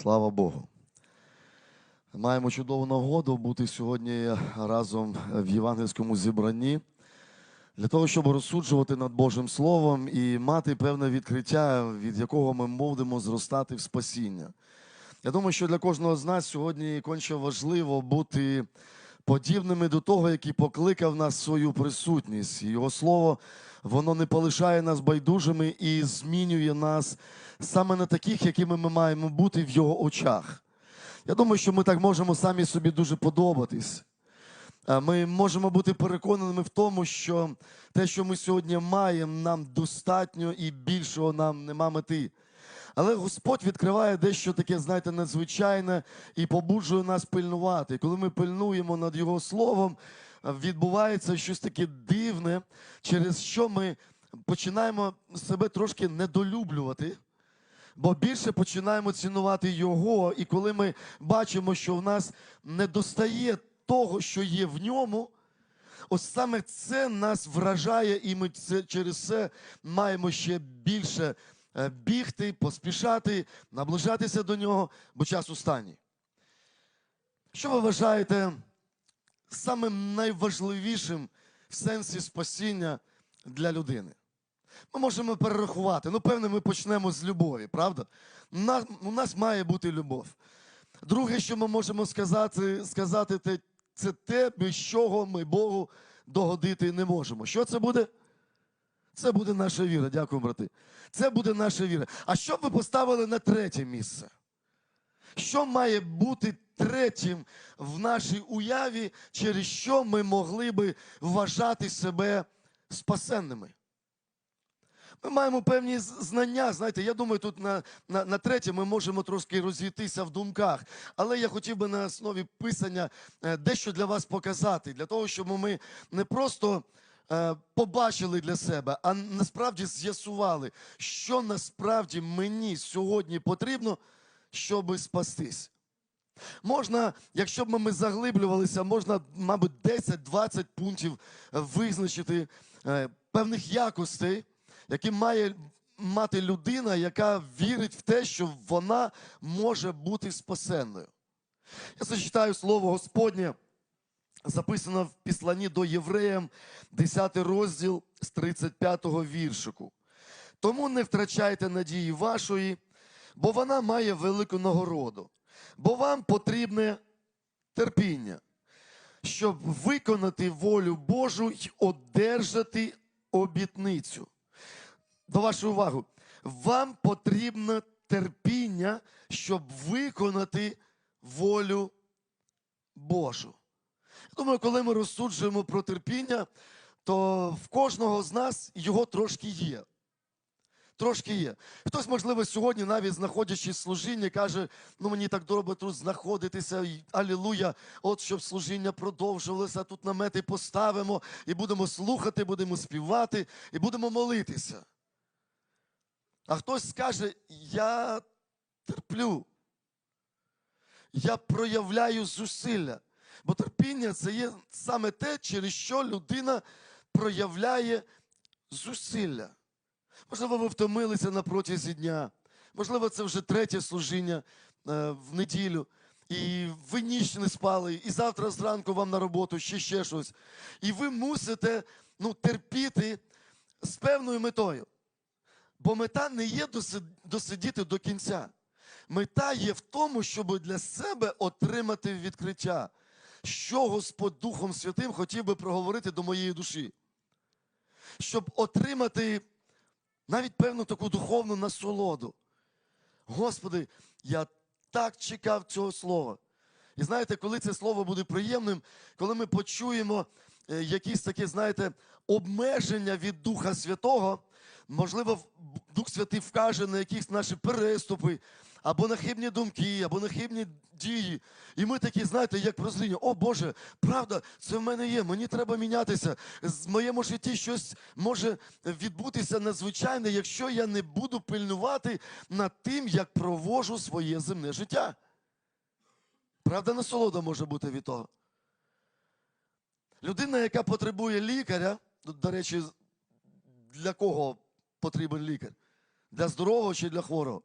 Слава Богу. Маємо чудову нагоду бути сьогодні разом в євангельському зібранні для того, щоб розсуджувати над Божим Словом і мати певне відкриття, від якого ми будемо зростати в спасіння. Я думаю, що для кожного з нас сьогодні конче важливо бути подібними до того, який покликав нас свою присутність. Його слово воно не полишає нас байдужими і змінює нас саме на таких, якими ми маємо бути в його очах. Я думаю, що ми так можемо самі собі дуже подобатись. Ми можемо бути переконаними в тому, що те, що ми сьогодні маємо, нам достатньо і більшого нам нема мети. Але Господь відкриває дещо таке, знаєте, надзвичайне і побуджує нас пильнувати. Коли ми пильнуємо над Його словом, відбувається щось таке дивне, через що ми починаємо себе трошки недолюблювати. Бо більше починаємо цінувати його, і коли ми бачимо, що в нас не достає того, що є в ньому, ось саме це нас вражає, і ми це, через це маємо ще більше е, бігти, поспішати, наближатися до нього, бо час останній. Що ви вважаєте самим найважливішим в сенсі спасіння для людини? Ми можемо перерахувати. Ну, певне, ми почнемо з любові, правда? У нас, має бути любов. Друге, що ми можемо сказати, сказати це те, без чого ми Богу догодити не можемо. Що це буде? Це буде наша віра. Дякую, брати. Це буде наша віра. А що б ви поставили на третє місце? Що має бути третім в нашій уяві, через що ми могли би вважати себе спасенними? Ми маємо певні знання. Знаєте, я думаю, тут на, на, на третє ми можемо трошки розійтися в думках. Але я хотів би на основі писання е, дещо для вас показати, для того, щоб ми не просто е, побачили для себе, а насправді з'ясували, що насправді мені сьогодні потрібно, щоб спастись. Можна, якщо б ми заглиблювалися, можна, мабуть, 10-20 пунктів визначити е, певних якостей, які має мати людина, яка вірить в те, що вона може бути спасенною. Я зачитаю слово Господнє, записано в післанні до євреям, 10 розділ з 35 віршику. Тому не втрачайте надії вашої, бо вона має велику нагороду, бо вам потрібне терпіння, щоб виконати волю Божу й одержати обітницю. До вашої уваги, вам потрібно терпіння, щоб виконати волю Божу. Думаю, коли ми розсуджуємо про терпіння, то в кожного з нас його трошки є. Трошки є. Хтось, можливо, сьогодні, навіть знаходячись в служінні, каже: ну мені так добре тут знаходитися, і алілуя, от щоб служіння продовжувалося, тут намети поставимо, і будемо слухати, будемо співати, і будемо молитися. А хтось скаже, я терплю, я проявляю зусилля. Бо терпіння це є саме те, через що людина проявляє зусилля. Можливо, ви втомилися на протязі дня. Можливо, це вже третє служіння е, в неділю. І ви ніч не спали, і завтра зранку вам на роботу ще ще щось. І ви мусите ну, терпіти з певною метою. Бо мета не є досидіти до кінця. Мета є в тому, щоб для себе отримати відкриття, що Господь Духом Святим хотів би проговорити до моєї душі. Щоб отримати навіть певну таку духовну насолоду. Господи, я так чекав цього слова. І знаєте, коли це слово буде приємним, коли ми почуємо е, якісь такі, знаєте, обмеження від Духа Святого, можливо, Дух Святий вкаже на якісь наші переступи, або на хибні думки, або на хибні дії. І ми такі, знаєте, як прозріння, о Боже, правда, це в мене є, мені треба мінятися. З моєму житті щось може відбутися надзвичайне, якщо я не буду пильнувати над тим, як провожу своє земне життя. Правда, насолода може бути від того. Людина, яка потребує лікаря, до речі, для кого потрібен лікар? Для здорового чи для хворого?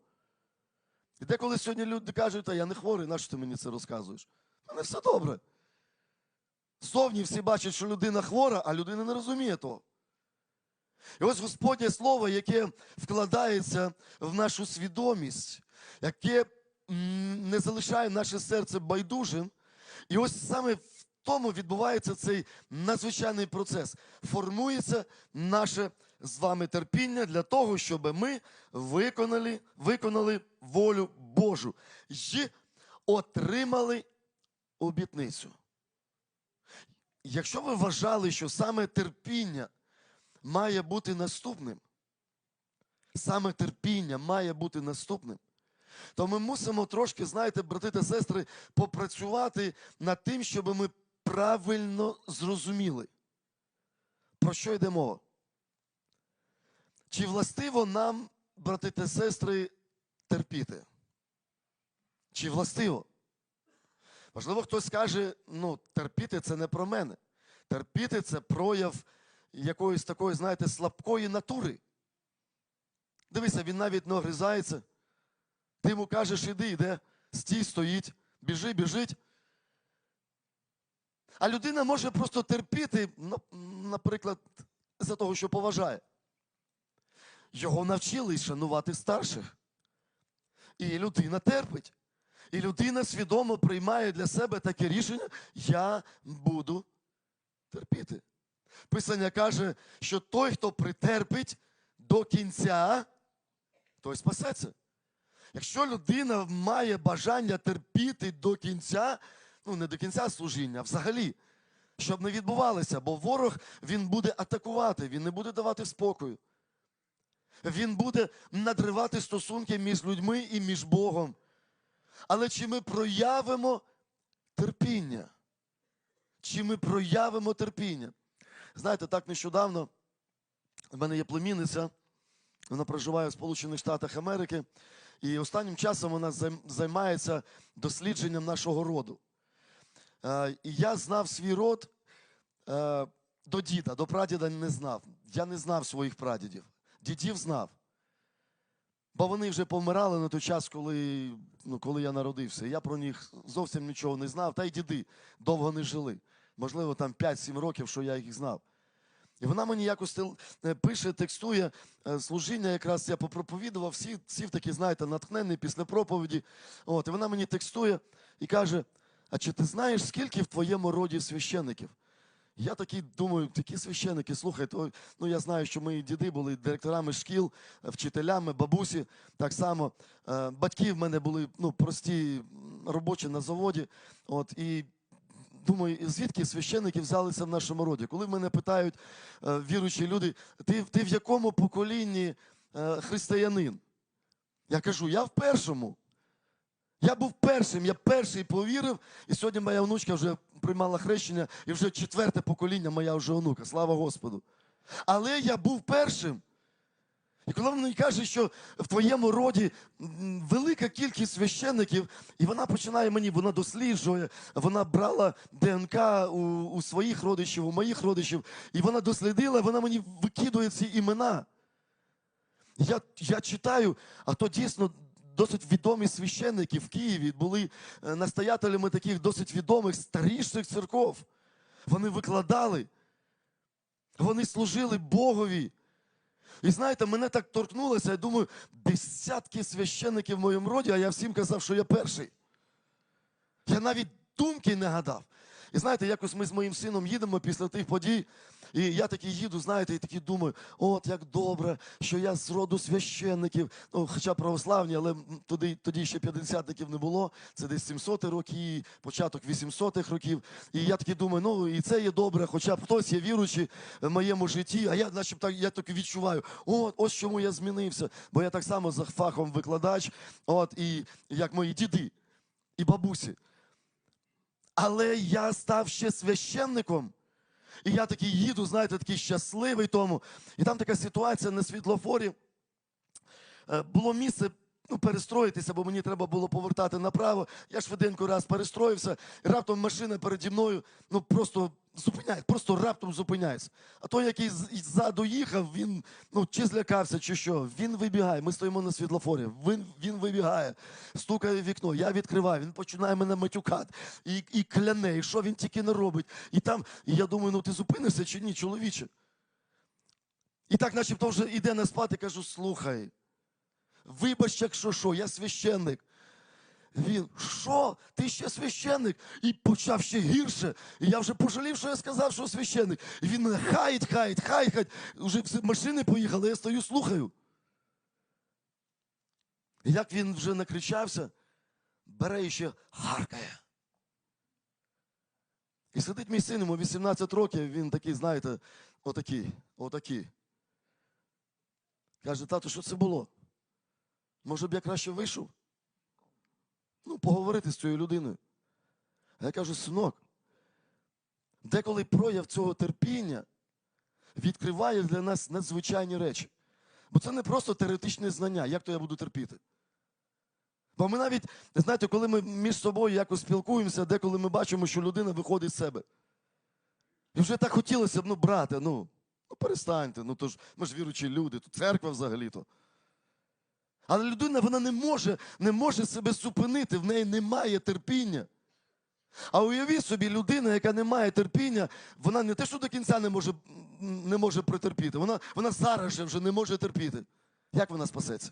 І деколи сьогодні люди кажуть, та я не хворий, нащо ти мені це розказуєш? У мене все добре. Зовні всі бачать, що людина хвора, а людина не розуміє того. І ось Господнє Слово, яке вкладається в нашу свідомість, яке не залишає наше серце байдужим. І ось саме в тому відбувається цей надзвичайний процес. Формується наше з вами терпіння для того, щоб ми виконали, виконали волю Божу і отримали обітницю. Якщо ви вважали, що саме терпіння має бути наступним, саме терпіння має бути наступним, то ми мусимо трошки, знаєте, брати та сестри, попрацювати над тим, щоб ми правильно зрозуміли, про що йде мова. Чи властиво нам, брати та сестри, терпіти? Чи властиво? Можливо, хтось скаже, ну, терпіти це не про мене. Терпіти це прояв якоїсь такої, знаєте, слабкої натури. Дивися, він навіть не огризається. Ти йому кажеш, іди, йде, стій, стоїть, біжи, біжить. А людина може просто терпіти, ну, наприклад, за того, що поважає. Його навчили шанувати старших. І людина терпить. І людина свідомо приймає для себе таке рішення: я буду терпіти. Писання каже, що той, хто притерпить до кінця, той спасеться. Якщо людина має бажання терпіти до кінця, ну не до кінця служіння, а взагалі, щоб не відбувалося, бо ворог він буде атакувати, він не буде давати спокою. Він буде надривати стосунки між людьми і між Богом. Але чи ми проявимо терпіння? Чи ми проявимо терпіння? Знаєте, так нещодавно в мене є племінниця, вона проживає в Сполучених Штатах Америки, і останнім часом вона займається дослідженням нашого роду. Е, І я знав свій род е, до діда, до прадіда не знав. Я не знав своїх прадідів. Дідів знав. Бо вони вже помирали на той час, коли, ну, коли я народився. Я про них зовсім нічого не знав, та й діди довго не жили. Можливо, там 5-7 років, що я їх знав. І вона мені якось е, пише, текстує е, служіння, якраз я попроповідував, всі, всі такі, знаєте, натхненні після проповіді. От, і вона мені текстує і каже: А чи ти знаєш, скільки в твоєму роді священиків? Я такий думаю, такі священики, слухай, то, ну я знаю, що мої діди були директорами шкіл, е, вчителями, бабусі. Так само е, батьки в мене були ну, прості робочі на заводі. От, і думаю, звідки священики взялися в нашому роді? Коли мене питають е, віруючі люди, ти, ти в якому поколінні християнин? Я кажу, я в першому. Я був першим, я перший повірив, і сьогодні моя внучка вже приймала хрещення, і вже четверте покоління моя вже онука. Слава Господу. Але я був першим. І коли вона каже, що в твоєму роді велика кількість священників, і вона починає мені, вона досліджує, вона брала ДНК у, у своїх родичів, у моїх родичів, і вона дослідила, вона мені викидує ці імена. Я, я читаю, а то дійсно досить відомі священники в Києві були е, настоятелями таких досить відомих старіших церков. Вони викладали, вони служили Богові. І знаєте, мене так торкнулося, я думаю, десятки священників в моєму роді, а я всім казав, що я перший. Я навіть думки не гадав. І знаєте, якось ми з моїм сином їдемо після тих подій, і я такий їду, знаєте, і такий думаю, от як добре, що я з роду священників, ну, хоча православні, але тоді, тоді ще 50-ників не було, це десь 700 роки, початок 800-х років. І я такий думаю, ну і це є добре, хоча б хтось є віруючий в моєму житті, а я, начеб так, я так відчуваю, от, ось чому я змінився. Бо я так само за фахом викладач, от, і як мої діди і бабусі. Але я став ще священником. І я такий їду, знаєте, такий щасливий тому. І там така ситуація на світлофорі. Е, Було місце ну, перестроїтися, бо мені треба було повертати направо. Я швиденько раз перестроївся, і раптом машина переді мною ну, просто зупиняється, просто раптом зупиняється. А той, який ззаду їхав, він ну, чи злякався, чи що. Він вибігає. Ми стоїмо на світлофорі. Він, він вибігає, стукає в вікно. Я відкриваю, він починає мене матюкати і, і кляне, і що він тільки не робить. І там, і я думаю, ну ти зупинишся чи ні, чоловіче? І так, начебто, вже йде на спати, кажу, слухай. Вибач, якщо що, я священник. Він, що? Ти ще священник? І почав ще гірше. І я вже пожалів, що я сказав, що священник. І він мене хаїть, хаїть, хаїть, хаїть. Уже машини поїхали, я стою, слухаю. І як він вже накричався, бере і ще харкає. І сидить мій син, йому 18 років, він такий, знаєте, отакий, отакий. Каже, тату, що це було? Може б я краще вийшов? Ну, поговорити з цією людиною. А я кажу, синок, деколи прояв цього терпіння відкриває для нас надзвичайні речі. Бо це не просто теоретичне знання, як то я буду терпіти. Бо ми навіть, знаєте, коли ми між собою якось спілкуємося, деколи ми бачимо, що людина виходить з себе. І вже так хотілося б, ну, брате, ну, ну перестаньте, ну то ж ми ж віруючі люди, тут церква взагалі-то. Але людина вона не може, не може себе зупинити, в неї немає терпіння. А уявіть собі, людина, яка не має терпіння, вона не те, що до кінця не може, не може претерпіти, вона, вона зараз же вже не може терпіти. Як вона спасеться?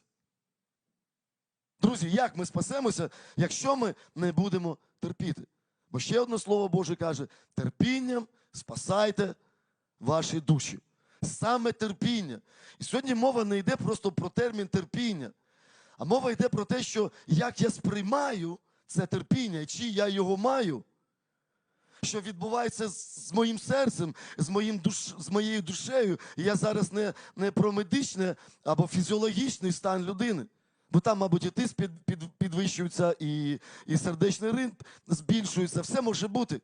Друзі, як ми спасемося, якщо ми не будемо терпіти? Бо ще одне слово Боже каже: терпінням спасайте ваші душі. Саме терпіння. І сьогодні мова не йде просто про термін терпіння, а мова йде про те, що як я сприймаю це терпіння, чи я його маю, що відбувається з моїм серцем, з, моїм душ, з моєю душею. І я зараз не, не про медичне або фізіологічний стан людини. Бо там, мабуть, і тиск під, під, підвищується, і, і сердечний ринг збільшується, все може бути.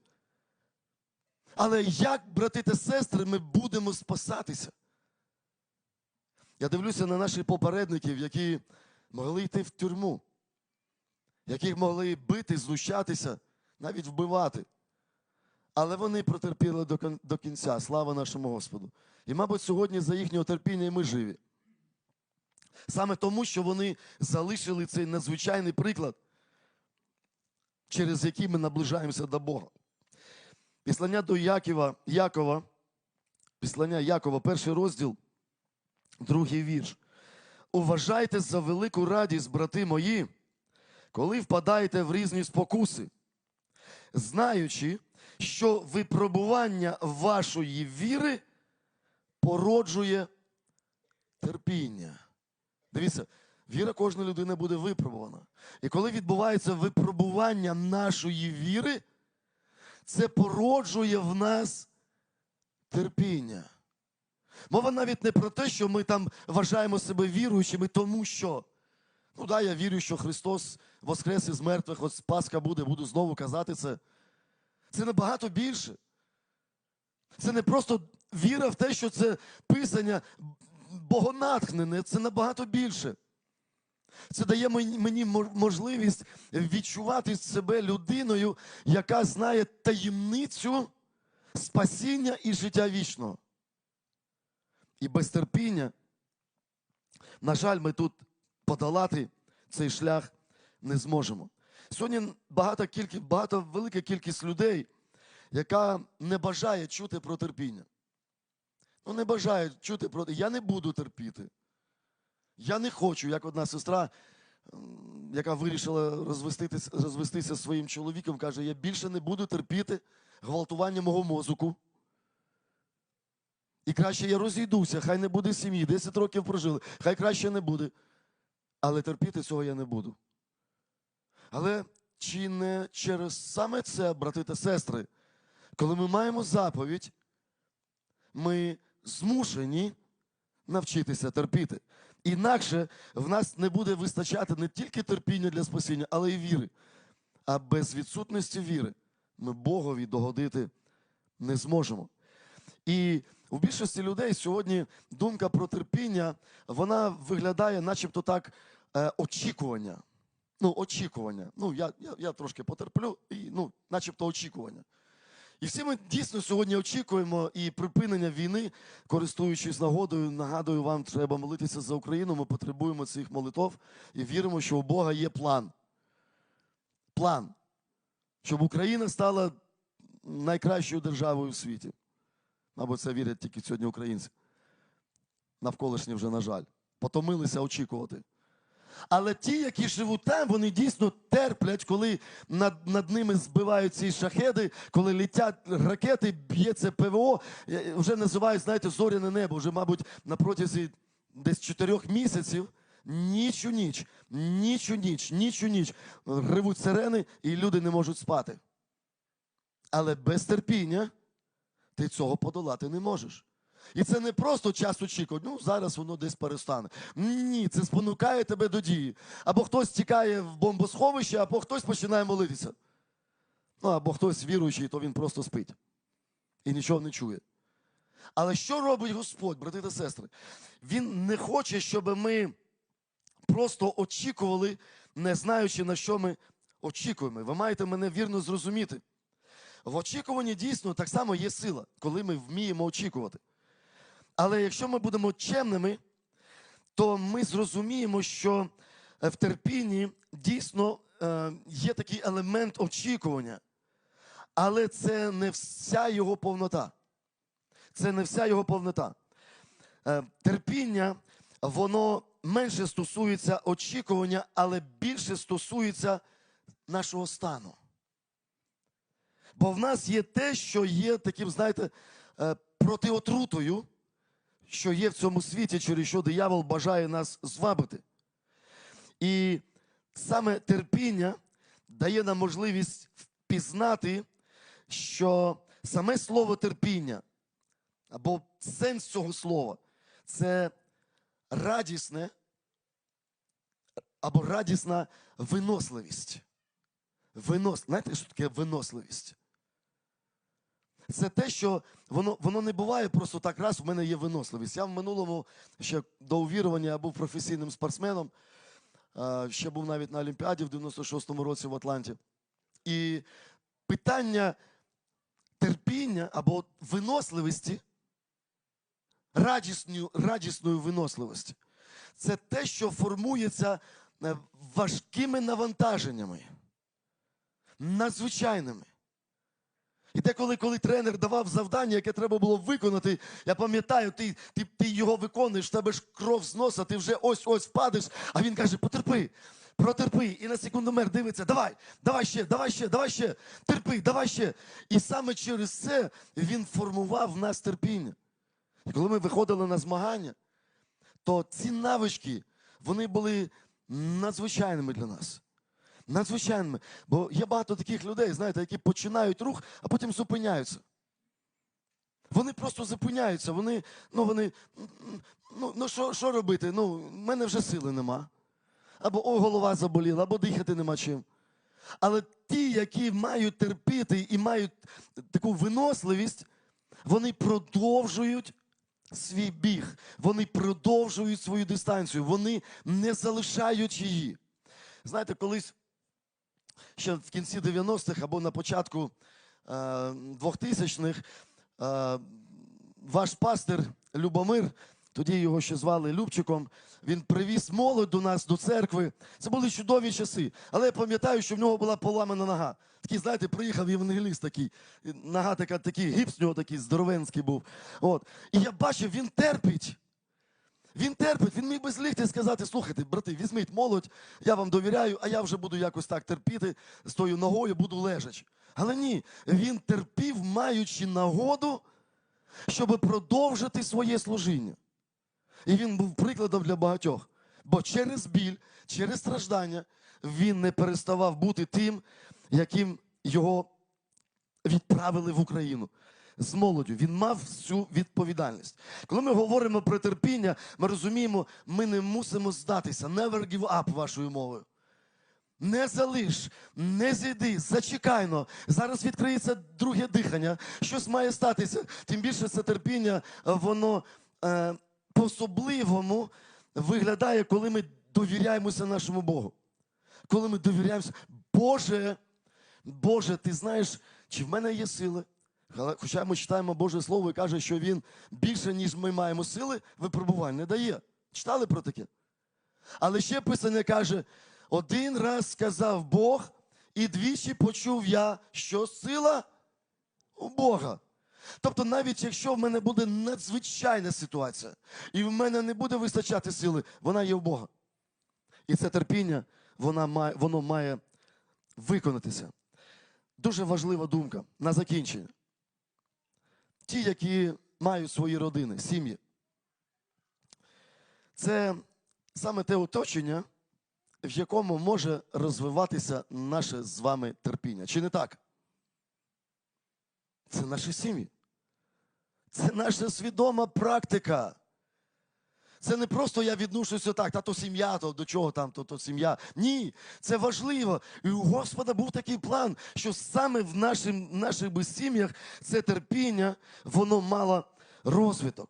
Але як, брати та сестри, ми будемо спасатися? Я дивлюся на наших попередників, які могли йти в тюрму, яких могли бити, знущатися, навіть вбивати. Але вони протерпіли до, кінця. Слава нашому Господу. І, мабуть, сьогодні за їхнього терпіння і ми живі. Саме тому, що вони залишили цей надзвичайний приклад, через який ми наближаємося до Бога. Післання до Якова, Якова, післання Якова, перший розділ, другий вірш. Уважайте за велику радість, брати мої, коли впадаєте в різні спокуси, знаючи, що випробування вашої віри породжує терпіння. Дивіться, віра кожної людини буде випробувана. І коли відбувається випробування нашої віри, це породжує в нас терпіння. Мова навіть не про те, що ми там вважаємо себе віруючими, тому що. Ну да, я вірю, що Христос воскрес із мертвих, ось Пасха буде, буду знову казати це. Це набагато більше. Це не просто віра в те, що це писання богонатхнене, це набагато більше. Це дає мені можливість відчувати себе людиною, яка знає таємницю спасіння і життя вічного. І без терпіння, на жаль, ми тут подолати цей шлях не зможемо. Сьогодні багата кількість, багато велика кількість людей, яка не бажає чути про терпіння. Ну, не бажає чути про я не буду терпіти. Я не хочу, як одна сестра, яка вирішила розвеститися, розвестися своїм чоловіком, каже: я більше не буду терпіти гвалтування мого мозку. І краще я розійдуся, хай не буде сім'ї, 10 років прожили, хай краще не буде. Але терпіти цього я не буду. Але чи не через саме це, брати та сестри, коли ми маємо заповідь, ми змушені навчитися терпіти. Інакше в нас не буде вистачати не тільки терпіння для спасіння, але й віри. А без відсутності віри ми Богові догодити не зможемо. І у більшості людей сьогодні думка про терпіння, вона виглядає, начебто так, е, очікування. Ну, очікування. Ну, я, я, я трошки потерплю, і, ну, начебто очікування. І всі ми дійсно сьогодні очікуємо і припинення війни, користуючись нагодою, нагадую вам, треба молитися за Україну. Ми потребуємо цих молитов і віримо, що у Бога є план. План, щоб Україна стала найкращою державою у світі. Мабуть, це вірять тільки сьогодні українці. Навколишні вже, на жаль, потомилися очікувати. Але ті, які живуть там, вони дійсно терплять, коли над, над ними збивають ці шахеди, коли літять ракети, б'ється ПВО, вже називають, знаєте, зоряне небо. Вже, мабуть, на протязі десь чотирьох місяців ніч у ніч, ніч у ніч, ніч у ніч ревуть сирени, і люди не можуть спати. Але без терпіння ти цього подолати не можеш. І це не просто час очікувати, ну зараз воно десь перестане. Ні, це спонукає тебе до дії. Або хтось тікає в бомбосховище, або хтось починає молитися. Ну, або хтось віруючий, то він просто спить і нічого не чує. Але що робить Господь, брати та сестри? Він не хоче, щоб ми просто очікували, не знаючи, на що ми очікуємо. Ви маєте мене вірно зрозуміти. В очікуванні дійсно так само є сила, коли ми вміємо очікувати. Але якщо ми будемо чемними, то ми зрозуміємо, що е, в терпінні дійсно е, є такий елемент очікування. Але це не вся його повнота. Це не вся його повнота. Е, терпіння, воно менше стосується очікування, але більше стосується нашого стану. Бо в нас є те, що є таким, знаєте, е, протиотрутою, що є в цьому світі, через що диявол бажає нас звабити. І саме терпіння дає нам можливість впізнати, що саме слово терпіння, або сенс цього слова це радісне або радісна виносливість. Винос... Знаєте, що таке виносливість? Це те, що воно, воно не буває просто так раз, в мене є виносливість. Я в минулому ще до увірування я був професійним спортсменом, ще був навіть на Олімпіаді в 96-му році в Атланті. І питання терпіння або виносливості, радісною, радісної виносливості, це те, що формується е, важкими навантаженнями, надзвичайними. І деколи, коли тренер давав завдання, яке треба було виконати, я пам'ятаю, ти, ти, ти його виконуєш, тебе ж кров з носа, ти вже ось-ось впадеш, а він каже: потерпи, протерпи. І на секундомер дивиться, давай, давай ще, давай ще, давай ще, терпи, давай ще. І саме через це він формував в нас терпіння. І коли ми виходили на змагання, то ці навички, вони були надзвичайними для нас надзвичайними. Бо є багато таких людей, знаєте, які починають рух, а потім зупиняються. Вони просто зупиняються, вони, ну вони, ну, ну що, що робити? Ну, в мене вже сили нема. Або о, голова заболіла, або дихати нема чим. Але ті, які мають терпіти і мають таку виносливість, вони продовжують свій біг, вони продовжують свою дистанцію, вони не залишають її. Знаєте, колись ще в кінці 90-х або на початку е, 2000-х е, ваш пастир Любомир, тоді його ще звали Любчиком, він привіз молодь до нас, до церкви. Це були чудові часи. Але я пам'ятаю, що в нього була поламана нога. Такий, знаєте, приїхав євангеліст такий, нога така, такий, гіпс в нього такий здоровенський був. От. І я бачив, він терпить. Він терпить, він міг би злігти і сказати, слухайте, брати, візьміть молодь, я вам довіряю, а я вже буду якось так терпіти з тою ногою, буду лежачи. Але ні, він терпів, маючи нагоду, щоб продовжити своє служіння. І він був прикладом для багатьох. Бо через біль, через страждання він не переставав бути тим, яким його відправили в Україну з молоддю. Він мав всю відповідальність. Коли ми говоримо про терпіння, ми розуміємо, ми не мусимо здатися. Never give up вашою мовою. Не залиш, не зійди, зачекайно. Зараз відкриється друге дихання. Щось має статися. Тим більше це терпіння, воно е, по-особливому виглядає, коли ми довіряємося нашому Богу. Коли ми довіряємося, Боже, Боже, ти знаєш, чи в мене є сили? Хоча ми читаємо Боже Слово і каже, що Він більше, ніж ми маємо сили, випробувань не дає. Читали про таке? Але ще Писання каже: один раз сказав Бог, і двічі почув я, що сила у Бога. Тобто, навіть якщо в мене буде надзвичайна ситуація, і в мене не буде вистачати сили, вона є у Бога. І це терпіння, вона має, воно має виконатися. Дуже важлива думка на закінчення. Ті, які мають свої родини, сім'ї. Це саме те оточення, в якому може розвиватися наше з вами терпіння. Чи не так? Це наші сім'ї. Це наша свідома практика. Це не просто я відношуся так, та то сім'я, то до чого там, то, то сім'я. Ні, це важливо. І у Господа був такий план, що саме в нашим, наших би сім'ях це терпіння, воно мало розвиток.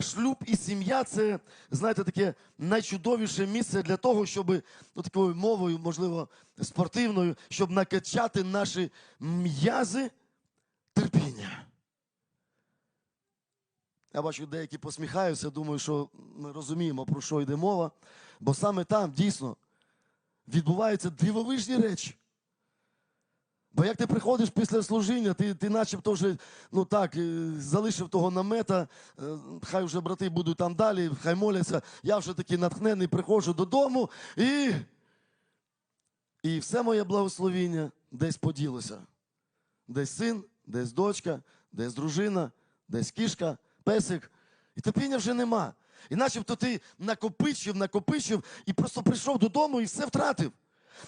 Шлюб і сім'я це, знаєте, таке найчудовіше місце для того, щоб ну, такою мовою, можливо, спортивною, щоб накачати наші м'язи терпіння. Я бачу, деякі посміхаються, думаю, що ми розуміємо, про що йде мова. Бо саме там дійсно відбуваються дивовижні речі. Бо як ти приходиш після служіння, ти, ти начебто вже ну так, е, залишив того намета, е, хай вже брати будуть там далі, хай моляться. Я вже такий натхнений, приходжу додому і, і все моє благословіння десь поділося. Десь син, десь дочка, десь дружина, десь кішка, песик. І терпіння вже нема. І начебто ти накопичив, накопичив і просто прийшов додому і все втратив.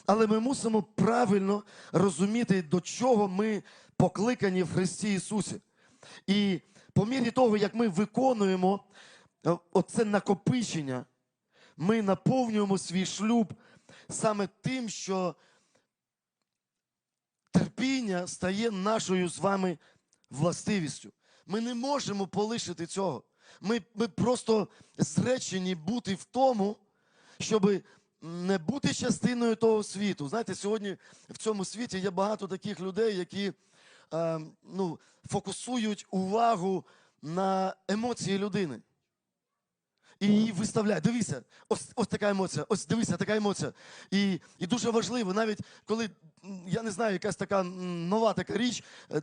Але ми мусимо правильно розуміти, до чого ми покликані в Христі Ісусі. І по мірі того, як ми виконуємо е, оце накопичення, ми наповнюємо свій шлюб саме тим, що терпіння стає нашою з вами властивістю. Ми не можемо полишити цього. Ми, ми просто зречені бути в тому, щоб не бути частиною того світу. Знаєте, сьогодні в цьому світі є багато таких людей, які е, ну, фокусують увагу на емоції людини. І її виставляють. Дивіться, ось, ось така емоція, ось дивися, така емоція. І, і дуже важливо, навіть коли, я не знаю, якась така нова така річ, е,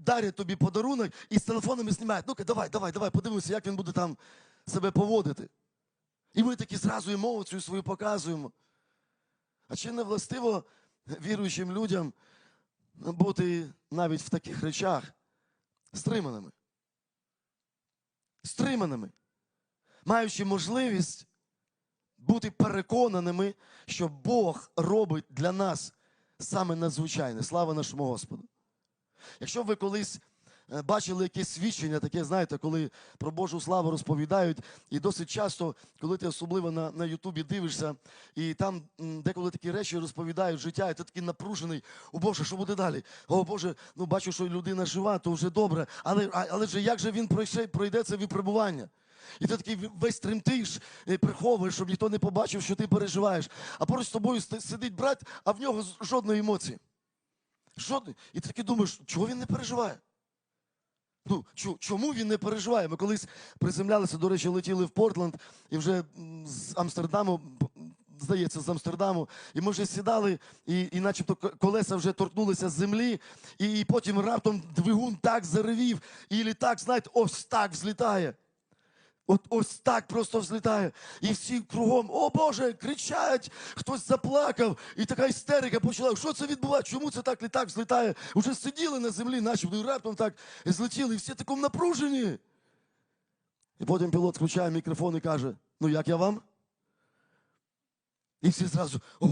дарять тобі подарунок і з телефонами знімають. Ну-ка, давай, давай, давай, подивимося, як він буде там себе поводити. І ми такі зразу емоцію свою показуємо. А чи не властиво віруючим людям бути навіть в таких речах стриманими? Стриманими, маючи можливість бути переконаними, що Бог робить для нас саме надзвичайне. Слава нашому Господу. Якщо ви колись е, бачили якесь свідчення, таке, знаєте, коли про Божу славу розповідають, і досить часто, коли ти особливо на, на Ютубі дивишся, і там деколи такі речі розповідають життя, і ти такий напружений, о Боже, що буде далі? О Боже, ну бачу, що людина жива, то вже добре. Але, але же як же він пройше, пройде це випробування? І ти такий весь тремтиш, е, приховуєш, щоб ніхто не побачив, що ти переживаєш. А поруч з тобою сидить брат, а в нього жодної емоції. Жодної. І ти таки думаєш, чого він не переживає? Ну, чому він не переживає? Ми колись приземлялися, до речі, летіли в Портленд і вже з Амстердаму, здається, з Амстердаму, і ми вже сідали, і, і начебто колеса вже торкнулися з землі, і, і потім раптом двигун так заревів, і літак, знаєте, ось так взлітає. От ось так просто взлітає. І всі кругом, о Боже, кричать, хтось заплакав, і така істерика почала. Що це відбувається? Чому це так літак взлітає? Уже сиділи на землі, начебто, раптом так злетіли, і всі в такому напружені. І потім пілот включає мікрофон і каже: Ну як я вам? І всі зразу, о,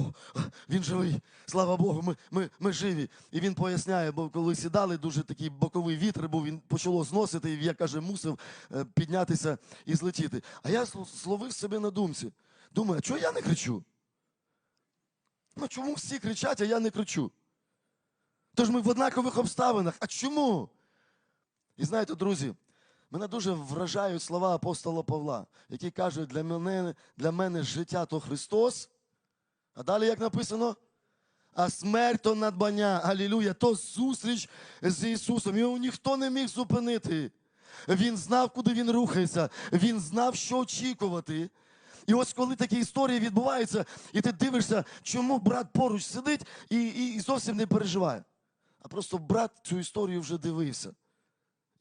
він живий, слава Богу, ми, ми, ми живі. І він поясняє, бо коли сідали, дуже такий боковий вітер був, він почало зносити, і я каже, мусив е, піднятися і злетіти. А я словив себе на думці. Думаю, а чого я не кричу? Ну чому всі кричать, а я не кричу? Тож ми в однакових обставинах. А чому? І знаєте, друзі, Мене дуже вражають слова апостола Павла, які кажуть, для мене, для мене життя то Христос. А далі як написано? А смерть то надбання, алілюя, то зустріч з Ісусом. Його ніхто не міг зупинити. Він знав, куди він рухається, він знав, що очікувати. І ось коли такі історії відбуваються, і ти дивишся, чому брат поруч сидить і, і, і зовсім не переживає. А просто брат цю історію вже дивився.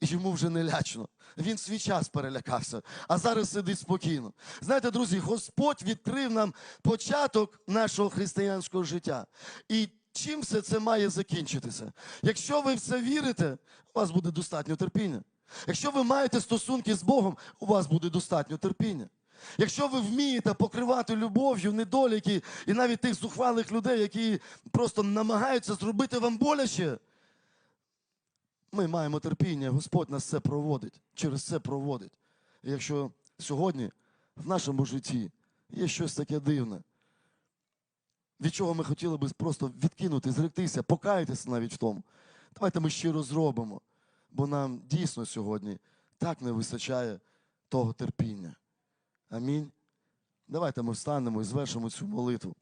Йому вже не лячно. Він свій час перелякався, а зараз сидить спокійно. Знаєте, друзі, Господь відкрив нам початок нашого християнського життя. І чим все це має закінчитися? Якщо ви в це вірите, у вас буде достатньо терпіння. Якщо ви маєте стосунки з Богом, у вас буде достатньо терпіння. Якщо ви вмієте покривати любов'ю недоліки і навіть тих зухвалих людей, які просто намагаються зробити вам боляче, ми маємо терпіння, Господь нас це проводить, через це проводить. І якщо сьогодні в нашому житті є щось таке дивне, від чого ми хотіли би просто відкинути, зректися, покаятися навіть в тому, давайте ми щиро зробимо, бо нам дійсно сьогодні так не вистачає того терпіння. Амінь. Давайте ми встанемо і звершимо цю молитву.